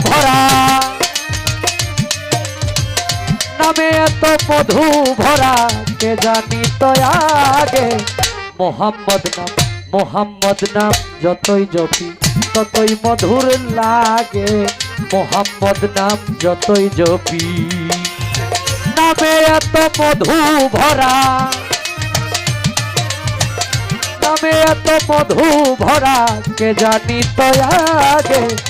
ভরা। নামে এত মধু ভরা, কে জানি তো আগে। মোহাম্মদ নাম মোহাম্মদ নাম যতই জপি, ততই মধুর লাগে। মোহাম্মদ নাম যতই জপি। নামে এত মধু ভরা। নামে এত মধু ভরা, কে জানি তো আগে।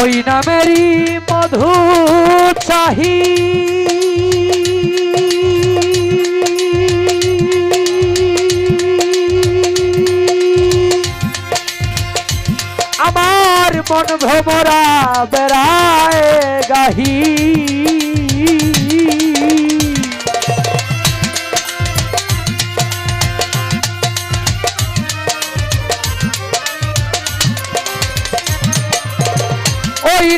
ওই নামেরই মধু চাহি। আমার মন ভ্রমরা বেড়ায় গাহি।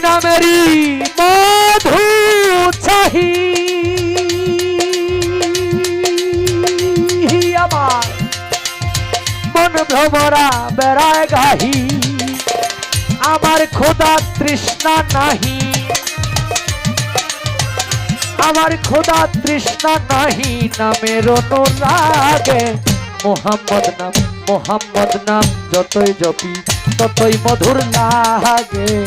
ওই নামেরই মধু চাহি। আমার মন ভ্রমরা বেড়ায় গাহি। আমার খোদা তৃষ্ণা নাহি। আমার খোদা তৃষ্ণা নাহি, নামের অনুরাগে। মোহাম্মদ নাম মোহাম্মদ নাম, যতই জপি, ততই মধুর লাগে।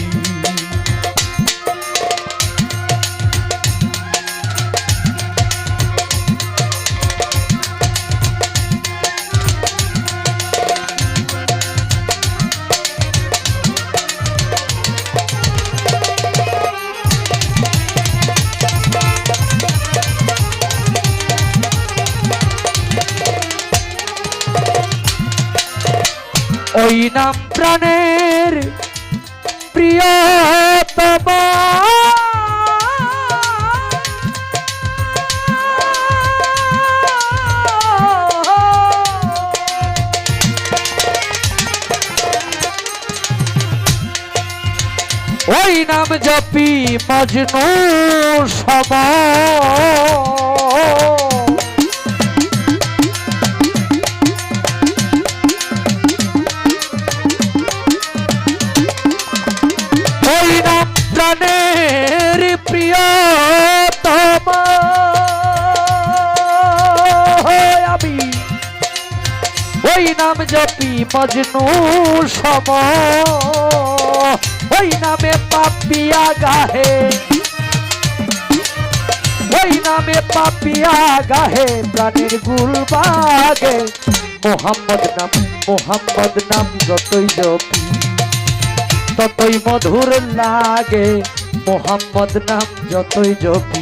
ওই নাম প্রাণের প্রিয়তমা। ওই নাম জপি মজনু সবা জপি মজনু সম। ওই নামে পাপিয়া গাহে ওই নামে পাপিয়া গাহে প্রাণের গুলবাগে মোহাম্মদ নাম মোহাম্মদ নাম যতই জপি ততই মধুর লাগে। মোহাম্মদ নাম যতই জপি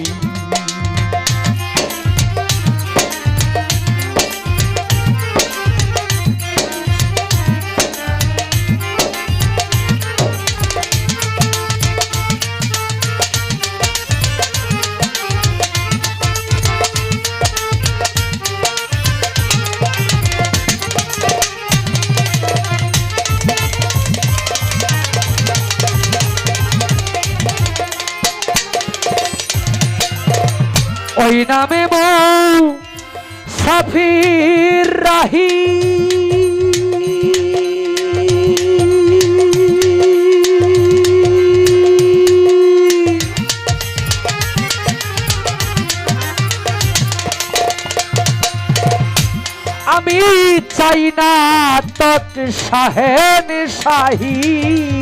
ওই নামে মৌ সাফির রাহি। আমি চাই না তৎ শাহেন শাহী।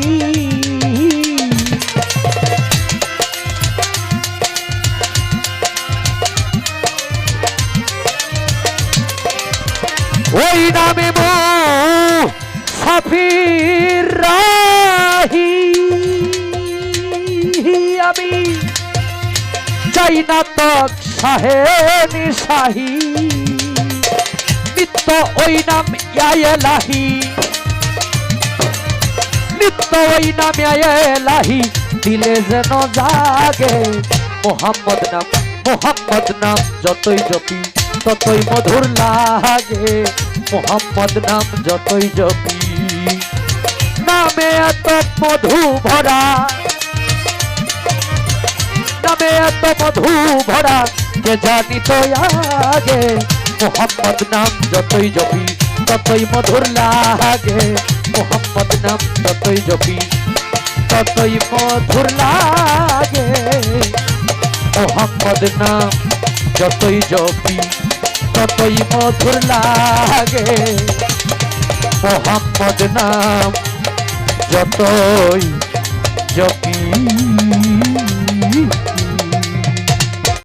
সাফির রাহি আমি চাই না তক সাহেনি শাহী নিত্য ওই নাম ইয়ালাহি নিত্য ওই নাম ইয়ালাহি দিলে যেন জাগে মোহাম্মদ নাম মোহাম্মদ নাম যতই জপি, ততই মধুর লাগে। মোহাম্মদ নাম যতই জপি নামে এত মধু ভরা। নামে এত মধু ভরা যে জানি তো আগে? মোহাম্মদ নাম যতই জপি, ততই মধুর লাগে। মোহাম্মদ নাম যতই জপি, ততই মধুর লাগে। মোহাম্মদ নাম যতই জপি, ততই মধুর লাগে। মোহাম্মদ নাম যতই জপি